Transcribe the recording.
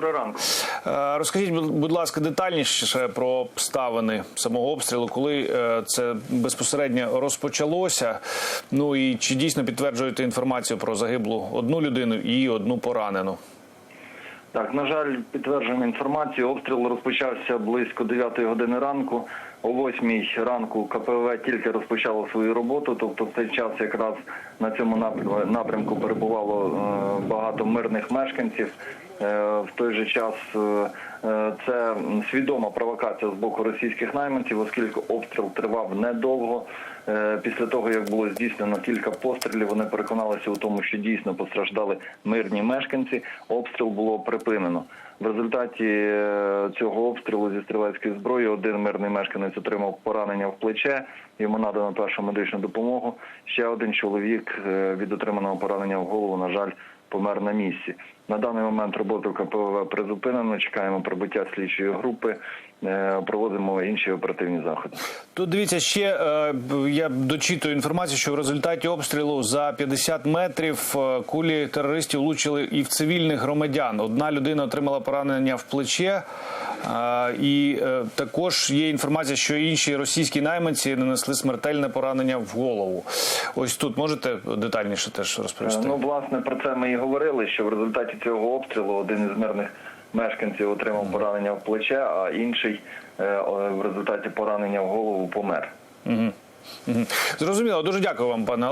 Доброго ранку. Е, Розкажіть, будь ласка, детальніше про обставини самого обстрілу, коли е, це безпосередньо розпочалося. Ну і чи дійсно підтверджуєте інформацію про загиблу одну людину і одну поранену? Так, на жаль, підтверджуємо інформацію. Обстріл розпочався близько 9 години ранку. О 8 ранку КПВ тільки розпочало свою роботу. Тобто, в цей час якраз на цьому напрям- напрямку перебувало е, багато мирних мешканців. Е, В той же час е, е, це свідома провокація з боку російських найманців, оскільки обстріл тривав недовго. Після того, як було здійснено кілька пострілів, вони переконалися у тому, що дійсно постраждали мирні мешканці. Обстріл було припинено. В результаті цього обстрілу зі стрілецької зброї один мирний мешканець отримав поранення в плече. Йому надано першу медичну допомогу. Ще один чоловік від отриманого поранення в голову, на жаль, помер на місці. На даний момент роботу КПВ призупинено. Чекаємо прибуття слідчої групи. е, Проводимо інші оперативні заходи. Тут дивіться ще е, я дочитую інформацію, що в результаті обстрілу за 50 метрів е, кулі терористів влучили і в цивільних громадян. Одна людина отримала поранення в плече, і також є інформація, що інші російські найманці нанесли смертельне поранення в голову. Ось тут можете детальніше теж розповісти. Ну, власне, про це ми і говорили, що в результаті цього обстрілу один із мирних мешканців отримав поранення в плече, а інший е, в результаті поранення в голову помер. Мгм. Зрозуміло, дуже дякую вам, пане.